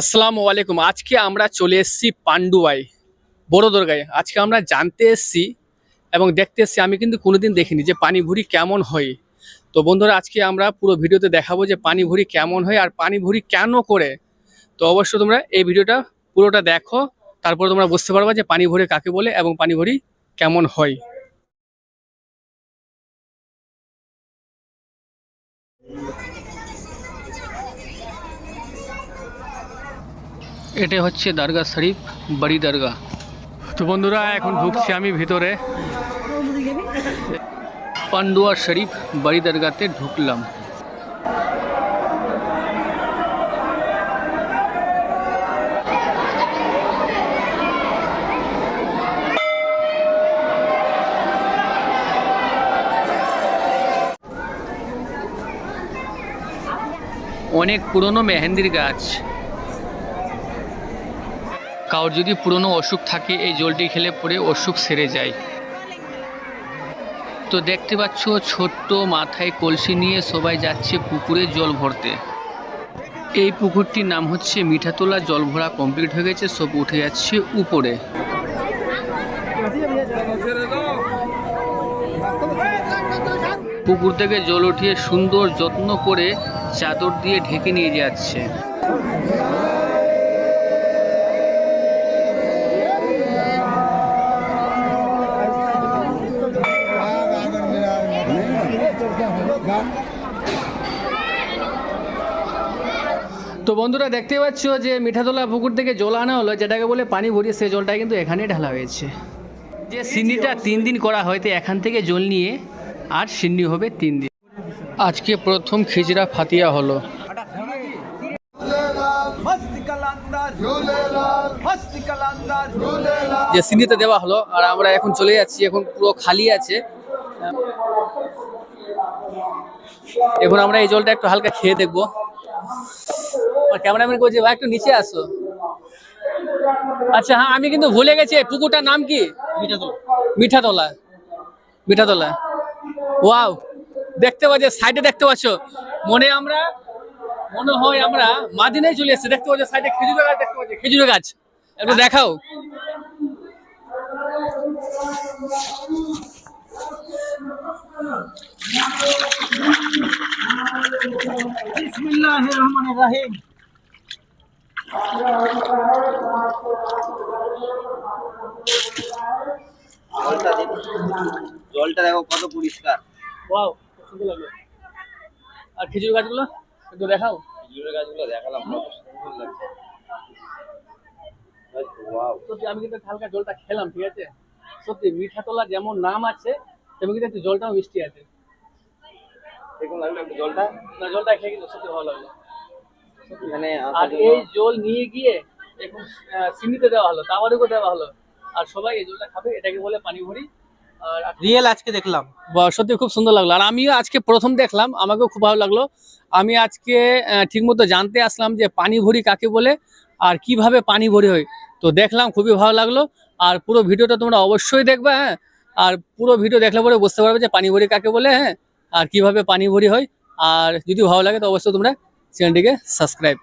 আসসালামু আলাইকুম। আজকে আমরা চলে এসেছি পান্ডুয়াই বড় দরগায়। আজকে আমরা জানতে এসেছি এবং দেখতে এসেছি, আমি কিন্তু কোনোদিন দেখিনি যে পানি ভুরি কেমন হয়। তো বন্ধুরা, আজকে আমরা পুরো ভিডিওতে দেখাবো যে পানি ভুরি কেমন হয় আর পানি ভুরি কেন করে। তো অবশ্যই তোমরা এই ভিডিওটা পুরোটা দেখো, তারপর তোমরা বুঝতে পারবা যে পানি ভরি কাকে বলে এবং পানি ভরি কেমন হয়। এটা হচ্ছে দরগা শরীফ বড়ি দরগা তো বন্ধুরা এখন ঢুকছি আমি ভিতরে পান্ডুয়া শরীফ বড়ি দরগাতে ঢুকলাম অনেক পুরনো মেহেন্দির গাছ কারোর যদি পুরনো অসুখ থাকে, এই জলটি খেলে পরে অসুখ সেরে যায়। তো দেখতে পাচ্ছ, ছোট্ট মাথায় কলসি নিয়ে সবাই যাচ্ছে পুকুরে জল ভরতে। এই পুকুরটির নাম হচ্ছে মিঠাতলা, জল ভরা কমপ্লিট হয়ে গেছে, সব উঠে যাচ্ছে উপরে। পুকুর থেকে জল উঠিয়ে সুন্দর যত্ন করে চাদর দিয়ে ঢেকে নিয়ে যাচ্ছে। তো বন্ধুরা দেখতে পাচ্ছ যে মিঠাতলা পুকুর থেকে জল আনা হলো যেটাকে বলে পানি ভরিয়ে সেই জলটা কিন্তু এখানে ঢালা হয়েছে। যে সিন্নিটা তিন দিন করা হয়তো এখান থেকে জল নিয়ে আর সিন্নি হবে তিন দিন। আজকে প্রথম খিচড়া ফাতিয়া হলো। যে সিন্নিটা দেওয়া হলো আর আমরা এখন চলে যাচ্ছি এখন পুরো খালি আছে। এখন আমরা এই জলটা একটু হালকা খেয়ে দেখব। আর ক্যামেরাম্যান বলছে ভাই একটু নিচে আসো। আচ্ছা হ্যাঁ আমি কিন্তু ভুলে গেছি পুকুরটার নাম কি? মিঠাতলা। মিঠাতলা। ওয়াও দেখতে পাচ্ছ সাইডে দেখতে পাচ্ছ মনে আমরা মনে হয় আমরা মাদিনায় চলে এসেছি। দেখতে পাচ্ছ সাইডে খেজুর গাছ দেখতে পাচ্ছি খেজুরের গাছ। একটু দেখাও। জলটা দেখো কত পরিষ্কার। ওয়াও সুন্দর লাগল। আর খেজুর গাছগুলো একটু দেখাও। খেজুরের গাছগুলো দেখালাম কত সুন্দর লাগছে। আমি কিন্তু হালকা জলটা খেলাম ঠিক আছে? সত্যি মিঠা তোলা যেমন নাম আছে তেমন কিন্তু একটু জলটাও মিষ্টি আছে। দেখুন লাগল একটু জলটা না জলটা খেয়ে কিন্তু সত্যি ভালো লাগল। এখানে আর এই জল নিয়ে গিয়ে এখন সিমিতে দেওয়া হলো তাওয়ারেও দেওয়া হলো। আর সবাই এই জলটা খাবে এটাকে বলে পানি ভরি। আর রিয়েল আজকে দেখলাম। বা সত্যি খুব সুন্দর লাগল। আর আমিও আজকে প্রথম দেখলাম আমাকেও খুব ভালো লাগল। আমি আজকে ঠিকমতো জানতে আসলাম যে পানি ভরি কাকে বলে আর কীভাবে পানি ভরি হয়। তো দেখলাম খুবই ভালো লাগল। আর পুরো ভিডিওটা তোমরা অবশ্যই দেখবে হ্যাঁ। আর পুরো ভিডিও দেখলে পরে বুঝতে পারবে যে পানি ভরি কাকে বলে হ্যাঁ? আর কীভাবে পানি ভরি হয়। আর যদি ভালো লাগে তো অবশ্যই তোমরা চ্যানেলটিকে সাবস্ক্রাইব